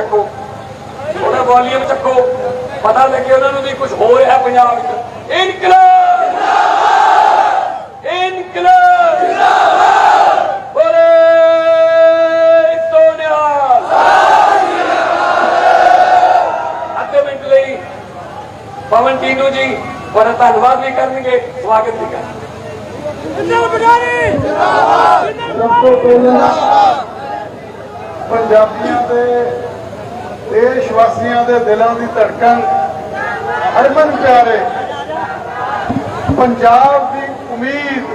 ਚੱਕੋ। ਉਹਦਾ ਵੋਲੀਅਮ ਚੱਕੋ। ਪਤਾ ਲੱਗੇ ਉਹਨਾਂ ਨੂੰ ਵੀ ਕੁਝ ਹੋ ਰਿਹਾ ਪੰਜਾਬ ਵਿੱਚ। ਇਨਕਲਾਬ! ਇਨਕਲਾਬ! ਬੋਲੇ ਸੋਨਿਹਾਲ ਅੱਧੇ ਮਿੰਟ ਲਈ। ਪਵਨ ਟੀਨੂ ਜੀ ਬੜਾ ਧੰਨਵਾਦ ਵੀ ਕਰਨਗੇ ਸਵਾਗਤ ਵੀ ਕਰਨਗੇ। ਸਭ ਤੋਂ ਪਹਿਲਾਂ ਪੰਜਾਬੀਆਂ ਦੇ ਦੇਸ਼ ਵਾਸੀਆਂ ਦੇ ਦਿਲਾਂ ਦੀ ਧੜਕਣ, ਹਰਮਨ ਪਿਆਰੇ, ਪੰਜਾਬ ਦੀ ਉਮੀਦ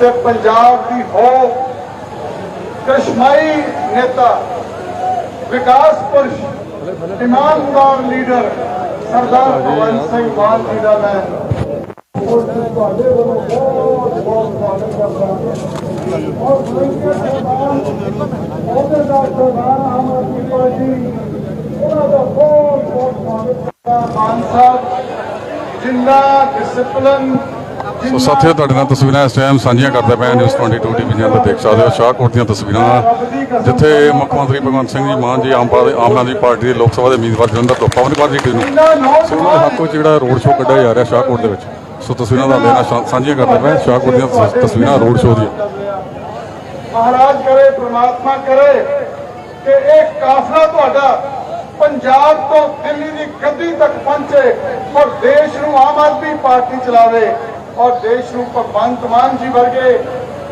ਤੇ ਪੰਜਾਬ ਦੀ ਹੋਪ ਕਸ਼ਮਾਈ ਨੇਤਾ, ਵਿਕਾਸ ਪੁਰਸ਼ ਇਮਾਨਦਾਰ ਲੀਡਰ, ਸਰਦਾਰ ਭਗਵੰਤ ਸਿੰਘ ਮਾਨ ਜੀ ਦਾ ਮੈਂ। ਤੁਹਾਡੇ ਵੱਲੋਂ ਬਹੁਤ ਬਹੁਤ ਸਵਾਗਤ ਕਰਦਾ ਹਾਂ ਔਰ ਮਲਕੀਅਤ ਸਰਦਾਰ ਅਹੁਦੇਦਾਰ ਸਰਦਾਰ ਆਮ ਆਦਮੀ ਪਾਰਟੀ ਉਹਨਾਂ ਦਾ ਬਹੁਤ ਬਹੁਤ ਸਵਾਗਤ ਕਰਦਾ ਮਾਨ ਸਾਹਿਬ ਜਿੰਨਾ ਡਿਸਪਲਿਨ ਸੋ ਸਾਥੀਓ ਤੁਹਾਡੇ ਨਾਲ ਤਸਵੀਰਾਂ ਇਸ ਟਾਈਮ ਸਾਂਝੀਆਂ ਕਰਦੇ ਪਏ ਨਿਊਜ਼ 22 ਟੀਵੀ ਤੇ ਦੇਖ ਸਕਦੇ ਹੋ ਸ਼ਾਹਕੋਟ ਦੀਆਂ ਤਸਵੀਰਾਂ ਜਿੱਥੇ ਮੁੱਖ ਮੰਤਰੀ ਭਗਵੰਤ ਸਿੰਘ ਜੀ ਮਾਨ ਜੀ ਆਮ ਆਮ ਆਦਮੀ ਪਾਰਟੀ ਦੇ ਲੋਕ ਸਭਾ ਦੇ ਉਮੀਦਵਾਰ ਜਲੰਧਰ ਤੋਂ ਪਵਨ ਕੁਮਾਰ ਜੀ ਨੂੰ। ਸੋ ਉਹਨਾਂ ਦੇ ਹੱਕ ਵਿੱਚ ਜਿਹੜਾ ਰੋਡ ਸ਼ੋਅ ਕੱਢਿਆ ਜਾ ਰਿਹਾ ਸ਼ਾਹਕੋਟ ਦੇ ਵਿੱਚ। ਸੋ ਤਸਵੀਰਾਂ ਦਾ ਲੈਣਾ ਸਾਂਝੀਆਂ ਕਰਦੇ ਪਏ ਸ਼ਾਹਕੋਟ ਦੀਆਂ ਤਸਵੀਰਾਂ ਰੋਡ ਸ਼ੋਅ ਦੀਆਂ। ਮਹਾਰਾਜ ਕਰੇ, ਪ੍ਰਮਾਤਮਾ ਕਰੇ ਕਿ ਇਹ ਕਾਫਲਾ ਤੁਹਾਡਾ ਪੰਜਾਬ ਤੋਂ ਦਿੱਲੀ ਦੀ ਗੱਦੀ ਤੱਕ ਪਹੁੰਚੇ ਔਰ ਦੇਸ਼ ਨੂੰ ਆਮ ਆਦਮੀ ਪਾਰਟੀ ਚਲਾਵੇ ਔਰ ਦੇਸ਼ ਨੂੰ ਭਗਵੰਤ ਮਾਨ ਜੀ ਵਰਗੇ,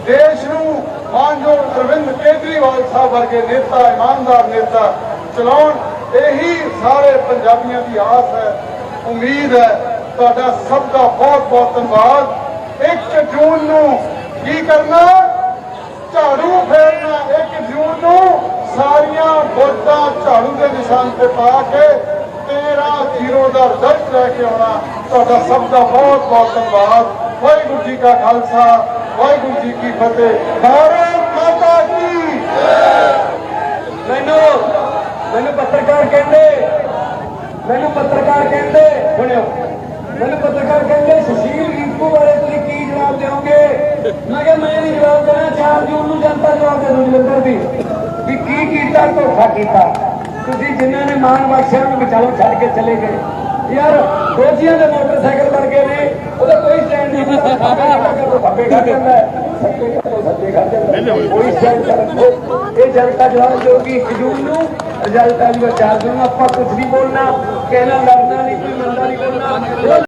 ਦੇਸ਼ ਨੂੰ ਮਾਨਯੋਗ ਅਰਵਿੰਦ ਕੇਜਰੀਵਾਲ ਸਾਹਿਬ ਵਰਗੇ ਨੇਤਾ, ਇਮਾਨਦਾਰ ਨੇਤਾ ਚਲਾਉਣ, ਇਹੀ ਸਾਰੇ ਪੰਜਾਬੀਆਂ ਦੀ ਆਸ ਹੈ, ਉਮੀਦ ਹੈ ਤੁਹਾਡਾ ਸਭ ਦਾ ਬਹੁਤ ਬਹੁਤ ਧੰਨਵਾਦ। 1 ਜੂਨ ਨੂੰ ਕੀ ਕਰਨਾ? ਝਾੜੂ ਫੇਰਨਾ। 1 ਜੂਨ ਨੂੰ ਸਾਰੀਆਂ ਵੋਟਾਂ ਝਾੜੂ ਦੇ ਨਿਸ਼ਾਨ ਤੇ ਪਾ ਕੇ 13 ਜ਼ੀਰੋ ਦਾ ਰਿਜ਼ਲਟ ਲੈ ਕੇ ਆਉਣਾ। ਤੁਹਾਡਾ ਸਭ ਦਾ ਬਹੁਤ ਬਹੁਤ ਧੰਨਵਾਦ। ਵਾਹਿਗੁਰੂ ਜੀ ਕਾ ਖਾਲਸਾ, ਵਾਹਿਗੁਰੂ ਜੀ ਕੀ ਫਤਿਹ। ਭਾਰਤ ਮਾਤਾ ਕੀ ਮੈਨੂੰ ਮੈਨੂੰ ਪੱਤਰਕਾਰ ਕਹਿੰਦੇ, ਮੈਨੂੰ ਪੱਤਰਕਾਰ ਕਹਿੰਦੇ, ਸੁਣਿਓ। ਮੈਨੂੰ ਪੱਤਰਕਾਰ ਕਹਿੰਦੇ ਸੁਸ਼ੀਲ ਰਿੰਕੂ ਬਾਰੇ ਤੁਸੀਂ ਕੀ ਜਵਾਬ ਦਿਓਗੇ? ਮੈਂ ਕਿਹਾ ਮੈਂ ਨਹੀਂ ਜਵਾਬ ਦੇਣਾ 4 ਜੂਨ ਨੂੰ ਜਨਤਾ ਜਵਾਬ ਦੇ ਦੂਗੀ ਜਲੰਧਰ ਦੀ ਵੀ ਕੀ ਕੀਤਾ ਧੋਖਾ ਕੀਤਾ? ਤੁਸੀਂ ਜਿਨ੍ਹਾਂ ਨੇ ਮਾਨ ਬਖਸ਼ਿਆ ਨੂੰ ਵਿਚਾਲੋਂ ਛੱਡ ਕੇ ਚਲੇ ਗਏ। ਯਾਰ ਦੋਜੀਆਂ ਦੇ ਮੋਟਰਸਾਈਕਲ ਵਰਗੇ ਨੇ ਉਹਦਾ ਕੋਈ ਸਟੈਂਡ ਨਹੀਂ ਕਰ ਦਿੰਦਾ ਸੱਜੇ ਕਰ ਦਿੰਦਾ। ਕੋਈ ਸਟੈਂਡ ਇਹ ਜਨਤਾ ਜਵਾਬ ਦੇਊਗੀ 1 ਜੂਨ ਨੂੰ ਰਿਜ਼ਲਟ ਆ ਜੂਗਾ 4 ਜੂਨ ਨੂੰ। ਆਪਾਂ ਕੁਝ ਨਹੀਂ ਬੋਲਣਾ ਕਹਿਣਾ ਲੜਨਾ ਨਹੀਂ ਕੋਈ ਮੰਦਾ ਨਹੀਂ ਕਰਨਾ